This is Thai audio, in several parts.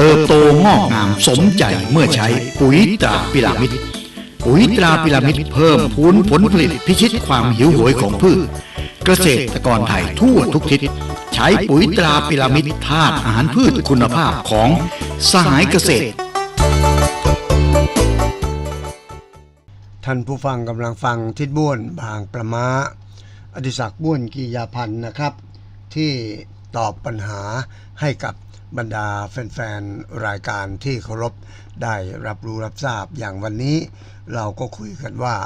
เติบโตงอกงามสมใจเมื่อใช้ปุ๋ยตราพิรามิดปุ๋ยตราพิรามิดเพิ่มพูนผลผลิตพิชิตความหิวโหยของพืช เกษตรกรไทยทั่วทุกทิศ ใช้ปุ๋ยตราพิรามิดธาตุอาหารพืชคุณภาพของสหายเกษตร ท่านผู้ฟังกำลังฟังทิดบ้วนบางประมาอดิศักบ้วนกียาพันธ์นะครับ ที่ตอบปัญหาให้กับ บรรดาแฟนๆ รายการที่เคารพได้รับรู้รับทราบอย่างวันนี้ เราก็คุยกันว่า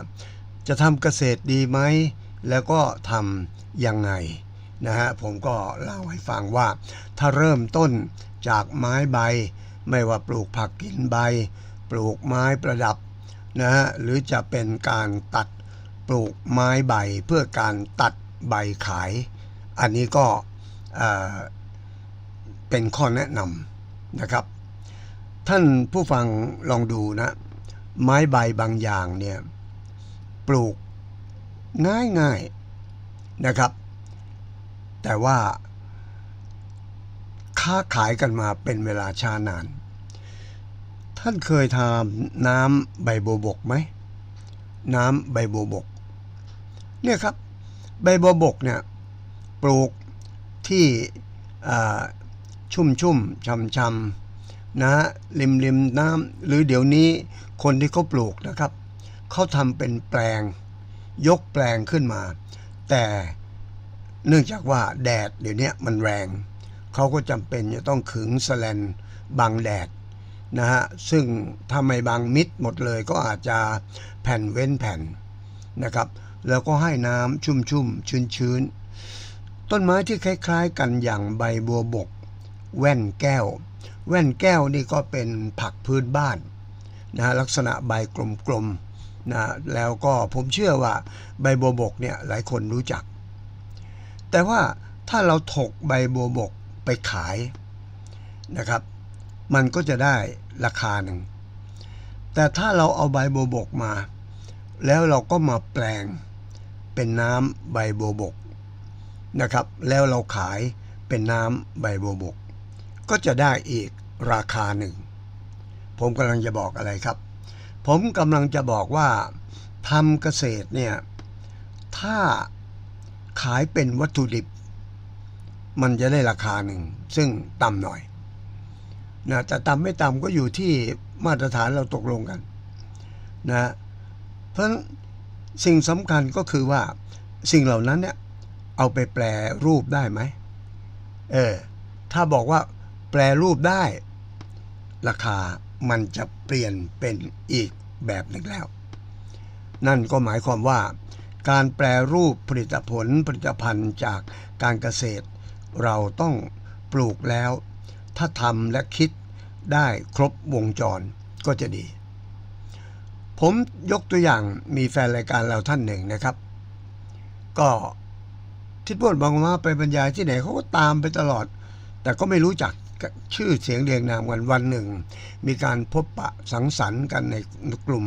จะทำเกษตรดีไหม แล้วก็ทำยังไงนะฮะผมก็เล่าให้ฟังว่า ถ้าเริ่มต้นจากไม้ใบ ไม่ว่าปลูกผักกินใบ ปลูกไม้ประดับนะฮะหรือจะเป็นการตัดปลูกไม้ใบเพื่อการตัดใบขาย อันนี้ก็ เป็นข้อแนะนำนะครับ ท่านผู้ฟังลองดูนะ ไม้ใบบางอย่างเนี่ยปลูกง่ายง่ายนะครับ แต่ว่า ค้าขายกันมาเป็นเวลาช้านาน ท่านเคยทานน้ำใบโบบกไหม น้ำใบโบบก เนี่ยครับ ใบโบบกเนี่ยปลูกที่ ชุ่มชุ่มชำชำนะฮะริมริมน้ำหรือเดี๋ยวนี้คนที่เขาปลูกนะครับ เขาทำเป็นแปลง ยกแปลงขึ้นมา แต่เนื่องจากว่าแดดเดี๋ยวนี้มันแรง เขาก็จำเป็นจะต้องขึงสแลนบังแดดนะฮะซึ่งถ้าไม่บางมิดหมดเลยก็อาจจะแผ่นเว้นแผ่นนะครับ แล้วก็ให้น้ำชุ่มๆชื้นๆต้นไม้ที่คล้าย ๆ กันอย่างใบบัวบก แว่นแก้ว แว่นแก้วนี่ก็เป็นผักพื้นบ้านนะฮะลักษณะใบกลมๆนะแล้วก็ผมเชื่อว่าใบบัวบกเนี่ยหลายคนรู้จัก แต่ว่าถ้าเราถกใบบัวบกไปขายนะครับ มันก็จะได้ราคาหนึ่ง แต่ถ้าเราเอาใบโบวบกมา แล้วเราก็มาแปลงเป็นน้ำใบโบวบกนะครับ แล้วเราขายเป็นน้ำใบโบวบก ก็จะได้อีกราคาหนึ่ง ผมกำลังจะบอกอะไรครับ ผมกำลังจะบอกว่าทำเกษตรเนี่ยถ้าขายเป็นวัตถุดิบ มันจะได้ราคาหนึ่ง ซึ่งต่ำหน่อยนะแต่ต่ำไม่ต่ำก็อยู่ที่มาตรฐานเราตกลงกันนะเพราะสิ่งสำคัญก็คือว่าสิ่งเหล่านั้นเนี่ยเอาไปแปลรูปได้ไหมเออถ้าบอกว่า แปลรูปได้ ราคามันจะเปลี่ยนเป็นอีกแบบหนึ่งแล้ว นั่นก็หมายความว่า การแปลรูปผลิตผลผลิตภัณฑ์จากการเกษตร เราต้องปลูกแล้ว ถ้าทำและคิดได้ครบวงจรก็จะดี ผมยกตัวอย่างมีแฟนรายการเราท่านหนึ่งนะครับ ก็ทิดพวดบางมาไปบรรยายที่ไหนเขาก็ตามไปตลอด แต่ก็ไม่รู้จัก ชื่อเสียงเรียงนามกันวันหนึ่ง มีการพบปะสังสรรค์กันในกลุ่ม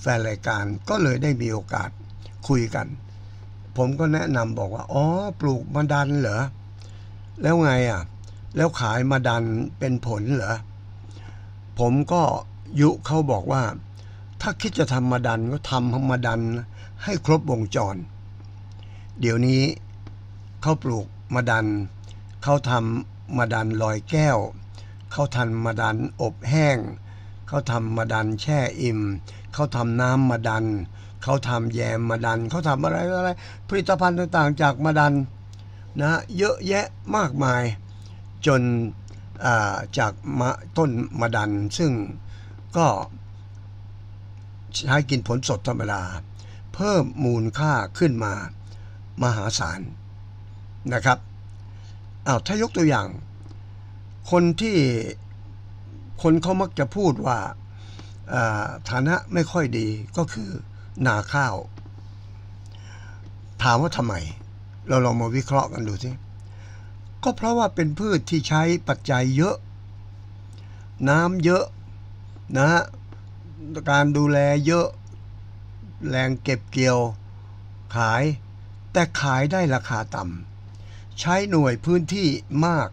แฟนรายการก็เลยได้มีโอกาสคุยกัน ผมก็แนะนำบอกว่า อ๋อ ปลูกมะดันเหรอ แล้วไงอะ แล้วขายมาดันเป็นผลเหรอ ผมก็ยุเขาบอกว่า ถ้าคิดจะทำมาดันก็ทำมาดันให้ครบวงจร เดี๋ยวนี้เขาปลูกมาดันเขาทำ มาดันลอยแก้ว เขาทันมาดันอบแห้ง เขาทำมาดันแช่อิ่ม เขาทำน้ำมาดัน เขาทำแยมมาดัน เขาทำอะไรอะไรผลิตภัณฑ์ต่างๆ จากมาดันนะเยอะแยะมากมาย จนาจากมะต้นมาดัน ซึ่งก็ใช้กินผลสดธรรมดา เพิ่มมูลค่าขึ้นมามหาศาลนะครับ อ้าวถ้ายกตัวอย่าง คนที่คนเขามักจะพูดว่าฐานะไม่ค่อยดีก็คือนาข้าว ถามว่าทำไม เราลองมาวิเคราะห์กันดูสิก็เพราะว่าเป็นพืชที่ใช้ปัจจัยเยอะ น้ำเยอะนะฮะการดูแลเยอะแรงเก็บเกี่ยวขาย แต่ขายได้ราคาต่ำ ใช้หน่วยพื้นที่มาก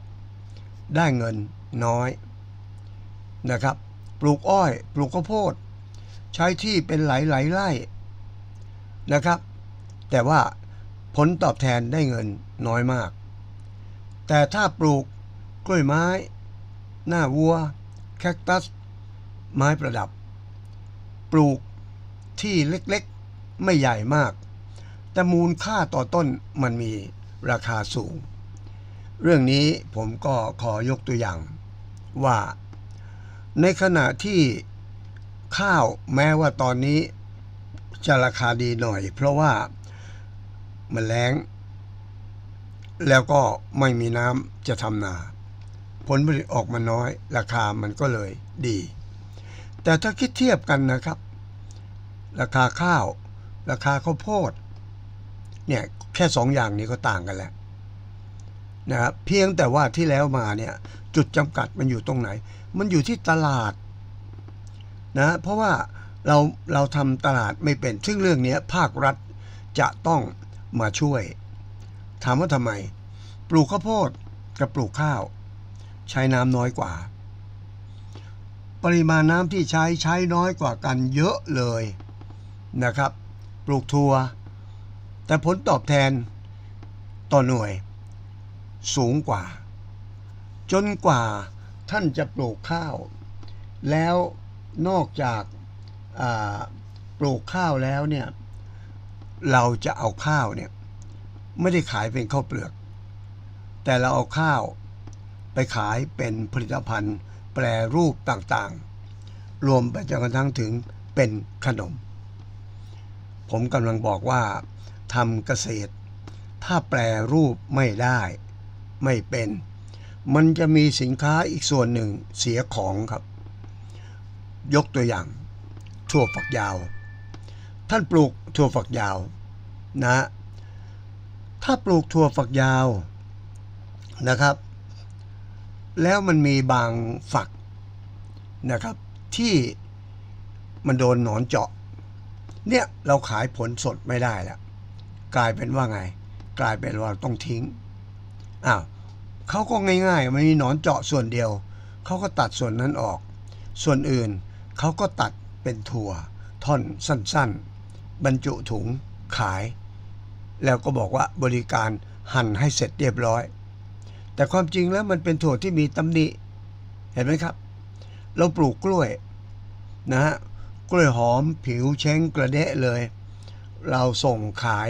ได้เงินน้อยนะครับ ปลูกอ้อยปลูกข้าวโพด ใช้ที่เป็นหลายหลายไร่นะครับ แต่ว่าผลตอบแทนได้เงินน้อยมาก แต่ถ้าปลูกกล้วยไม้ หน้าวัว แคคตัส ไม้ประดับ ปลูกที่เล็กๆ ไม่ใหญ่มาก แต่มูลค่าต่อต้นมันมี ราคาสูง เรื่องนี้ผมก็ขอยกตัวอย่างว่าในขณะที่ข้าวแม้ว่าตอนนี้จะราคาดีหน่อย เพราะว่ามันแล้ง แล้วก็ไม่มีน้ำจะทำนา ผลผลิตออกมาน้อย ราคามันก็เลยดี แต่ถ้าคิดเทียบกันนะครับ ราคาข้าว ราคาข้าวโพด เนี่ยแค่สองอย่างนี้ก็ต่างกันแล้วนะครับเพียงแต่ว่าที่แล้วมาเนี่ยจุดจำกัดมันอยู่ตรงไหน มันอยู่ที่ตลาดนะเพราะว่าเราเราทำตลาดไม่เป็น ซึ่งเรื่องนี้ภาครัฐจะต้องมาช่วย ถามว่าทำไม ปลูกข้าวโพดกับปลูกข้าว ใช้น้ำน้อยกว่า ปริมาณน้ำที่ใช้ใช้น้อยกว่ากันเยอะเลยนะครับ ปลูกทัว แต่ผลตอบแทนต่อหน่วยสูงกว่า จนกว่าท่านจะปลูกข้าว แล้วนอกจากาปลูกข้าวแล้วเนี่ยเราจะเอาข้าวเนี่ยไม่ได้ขายเป็นข้าวเปลือก แต่เราเอาข้าวไปขายเป็นผลิตภัณฑ์ แปรรูปต่างๆ รวมไปจนกระทั่งถึงเป็นขนม ผมกำลังบอกว่า ทำเกษตร ถ้าแปรรูปไม่ได้ ไม่เป็น มันจะมีสินค้าอีกส่วนหนึ่งเสียของครับ ยกตัวอย่างถั่วฝักยาว ท่านปลูกถั่วฝักยาวนะ ถ้าปลูกถั่วฝักยาวนะครับ แล้วมันมีบางฝักนะครับ ที่มันโดนหนอนเจาะ เนี่ยเราขายผลสดไม่ได้แล้ว กลายเป็นว่าไง กลายเป็นว่าต้องทิ้งอ้าวเขาก็ง่ายๆมันมีหนอนเจาะส่วนเดียวเขาก็ตัดส่วนนั้นออก ส่วนอื่นเขาก็ตัดเป็นถั่ว ท่อนสั้นๆ บรรจุถุงขาย แล้วก็บอกว่าบริการหั่นให้เสร็จเรียบร้อย แต่ความจริงแล้วมันเป็นถั่วที่มีตำหนิเห็นไหมครับ เราปลูกกล้วยนะฮะกล้วยหอมผิวเช้งกระเดะเลย เราส่งขาย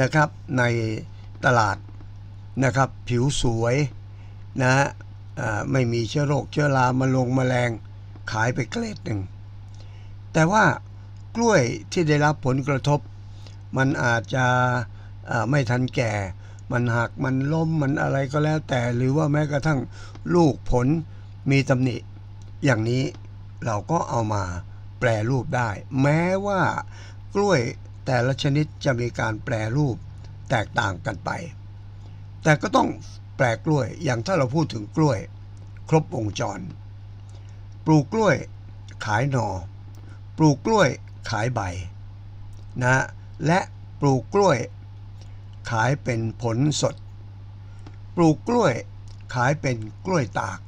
นะครับในตลาดนะครับผิวสวยนะไม่มีเชื้อโรคเชื้อรามาลงมแมลงขายไปเกรดหนึ่ง แต่ว่ากล้วยที่ได้รับผลกระทบ มันอาจจะไม่ทันแก่ มันหักมันล้มมันอะไรก็แล้วแต่หรือว่าแม้กระทั่งลูกผลมีตำหนิ อย่างนี้เราก็เอามาแปรรูปได้ แม้ว่ากล้วย แต่ละชนิดจะมีการแปรรูปแตกต่างกันไป แต่ก็ต้องแปลกล้วยอย่างถ้าเราพูดถึงกล้วย ครบวงจร ปลูกกล้วยขายหนอ่อปลูกกล้วยขายใบนะและปลูกกล้วย ขายเป็นผลสด ปลูกกล้วยขายเป็นกล้วยตาก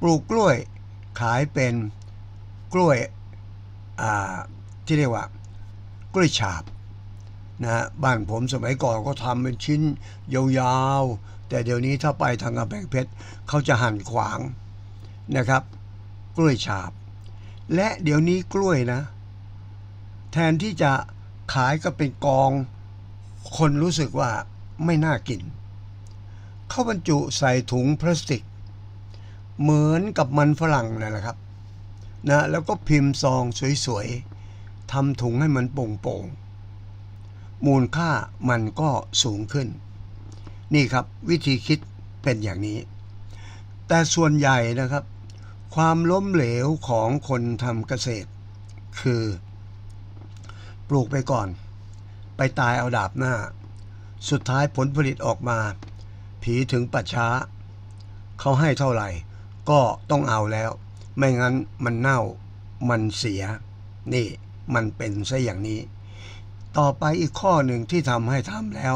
ปลูกกล้วยขายเป็นกล้วยที่เรียกว่า กล้วยฉาบนะบ้านผมสมัยก่อนก็ทำเป็นชิ้นยาวๆ แต่เดี๋ยวนี้ถ้าไปทางกำแพงเพชรเขาจะหั่นขวางนะครับ กล้วยฉาบ และเดี๋ยวนี้กล้วยนะ แทนที่จะขายก็เป็นกอง คนรู้สึกว่าไม่น่ากิน เขาบรรจุใส่ถุงพลาสติก เหมือนกับมันฝรั่งนั่นแหละครับนะแล้วก็พิมพ์ซองสวยๆ ทำถุงให้มันโป่งๆ มูลค่ามันก็สูงขึ้น นี่ครับวิธีคิดเป็นอย่างนี้ แต่ส่วนใหญ่นะครับ ความล้มเหลวของคนทำเกษตร คือ ปลูกไปก่อน ไปตายเอาดาบหน้า สุดท้ายผลผลิตออกมา ผีถึงปัจช้า เขาให้เท่าไหร่ ก็ต้องเอาแล้ว ไม่งั้นมันเน่ามันเสียนี่ มันเป็นซะอย่างนี้ ต่อไปอีกข้อหนึ่งที่ทำให้ทำแล้ว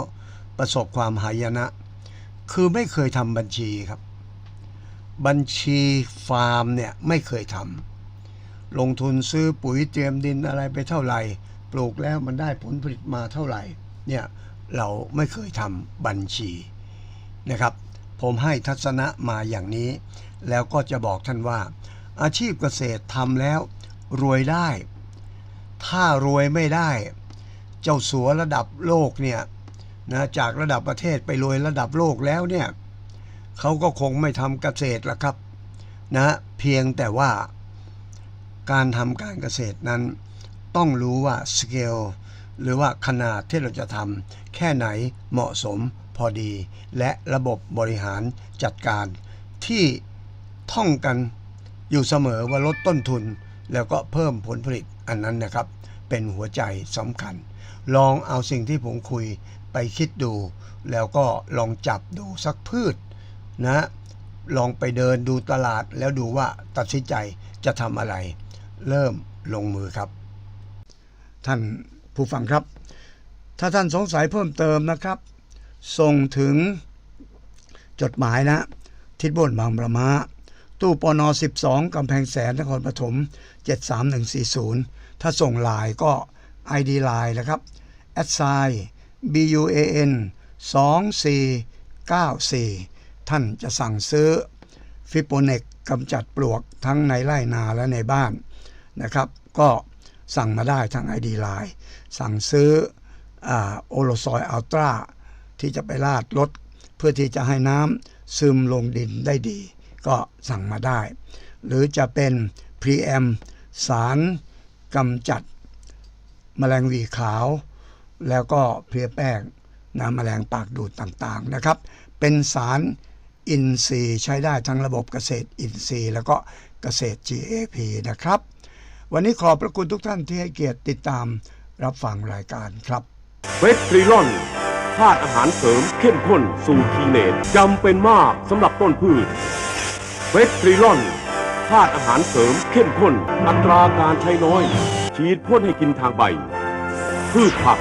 ประสบความหายนะ คือไม่เคยทำบัญชีครับ บัญชีฟาร์มเนี่ยไม่เคยทำลงทุนซื้อปุ๋ยเตรียมดินอะไรไปเท่าไหร่ ปลูกแล้วมันได้ผลผลิตมาเท่าไหร่เนี่ยเราไม่เคยทำบัญชีนะครับ ผมให้ทัศนะมาอย่างนี้ แล้วก็จะบอกท่านว่า อาชีพเกษตรทำแล้วรวยได้ ถ้ารวยไม่ได้ เจ้าสัวระดับโลกเนี่ยนะจากระดับประเทศไปรวยระดับโลกแล้วเนี่ยเขาก็คงไม่ทำเกษตรละครับนะเพียงแต่ว่าการทำการเกษตรนั้น ต้องรู้ว่าสเกลหรือว่าขนาดที่เราจะทำแค่ไหนเหมาะสมพอดี และระบบบริหารจัดการ ที่ท่องกันอยู่เสมอว่าลดต้นทุน แล้วก็เพิ่มผลผลิต อันนั้นนะครับ เป็นหัวใจสำคัญ ลองเอาสิ่งที่ผมคุยไปคิดดู แล้วก็ลองจับดูสักพืชนะลองไปเดินดูตลาดแล้วดูว่าตัดสินใจจะทำอะไร เริ่มลงมือครับ ท่านผู้ฟังครับ ถ้าท่านสงสัยเพิ่มเติมนะครับ ส่งถึงจดหมายนะ ทิศบนบางประมา ตู้ปน12กำแพงแสนนครปฐม73140 ถ้าส่งลน์ก็ ID ไลน์นะครับ a d s i BUAN 2494 ท่านจะสั่งซื้อฟิโปเนกกำจัดปลวกทั้งในไร่นาและในบ้านนะครับ ก็สั่งมาได้ทาง ID ไลน์สั่งซื้อโอโลซอยอัลตราที่จะไปลาดรถเพื่อที่จะให้น้ำซึมลงดินได้ดี ก็สั่งมาได้ หรือจะเป็นพรีแอมสารกำจัดแมลงวีขาว แล้วก็เพลียแป้งน้ำแมลงปากดูดต่างๆนะครับ เป็นสารอินทรีย์ใช้ได้ทั้งระบบเกษตรอินทรีย์ แล้วก็เกษตร GAP นะครับ วันนี้ขอบพระคุณทุกท่านที่ให้เกียรติติดตามรับฟังรายการครับเวทริลอนธาตุอาหารเสริมเข้มข้นสูตรทีเนตจำเป็นมากสำหรับต้นพืช เวทริลอนธาตุอาหารเสริมเข้มข้น อัตราการใช้น้อย ฉีดพ่นให้กินทางใบ พืชผัก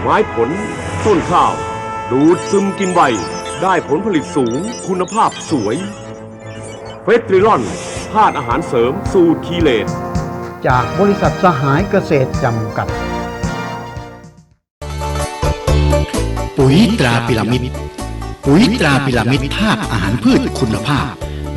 ไม้ผล ต้นข้าว ดูดซึมกินใบ ได้ผลผลิตสูง คุณภาพสวยเฟสตริลอนธาตุอาหารเสริมสูตรคีเลตจากบริษัทสหายเกษตรจำกัด ปุ๋ยตราพิรามิด ปุ๋ยตราพิรามิดธาตุอาหารพืชคุณภาพ